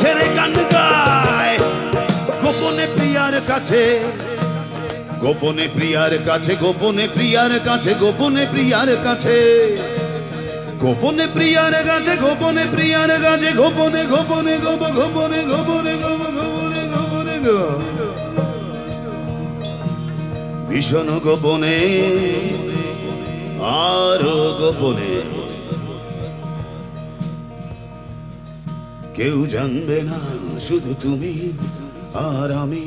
ছেড়ে গান গায় গোপনে প্রিয়ার কাছে। গোপনে প্রিয়ার কাছে গোপনে প্রিয়ার কাছে গোপনে প্রিয়ার কাছে। গোপনে প্রিয়ার কাছে গোপনে প্রিয়ার কাছে গোপনে গোপনে গোপ গোপনে গোপনে গোপ গোপনে গোপনে ভীষণ গোপনে আরও গোপনে। কেউ জানবে না, শুধু তুমি আর আমি।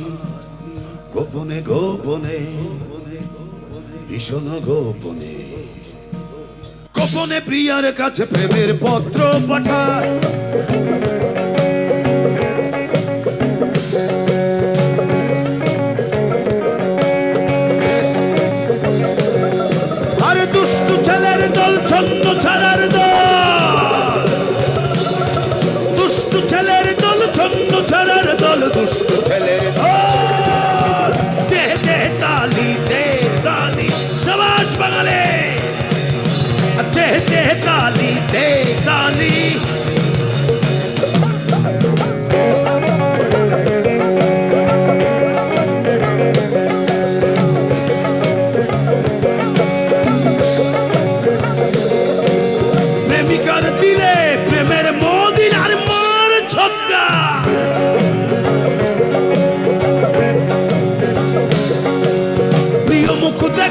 গোপনে গোপনে, ভীষণ গোপনে। গোপনে প্রিয়ার কাছে প্রেমের পত্র পাঠায় আরে দুষ্টু ছেলের দল ছন্ন ছাড়ার बंगले ते ते ताली ते ताली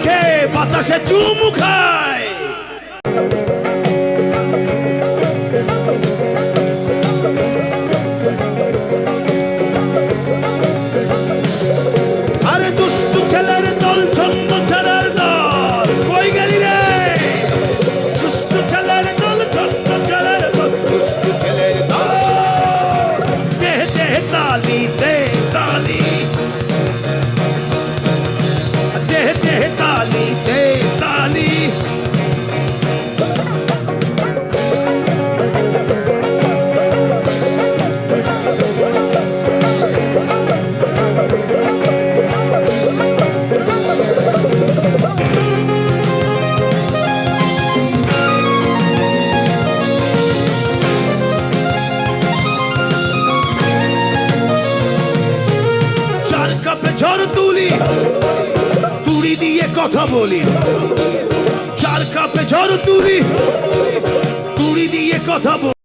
দেখে বাতাসে চুমু খায়। আরে দুষ্টু ছেলের দল ছন্দ কথা বলি। চার কাপে ঝড় তুলি তুড়ি দিয়ে কথা বলি।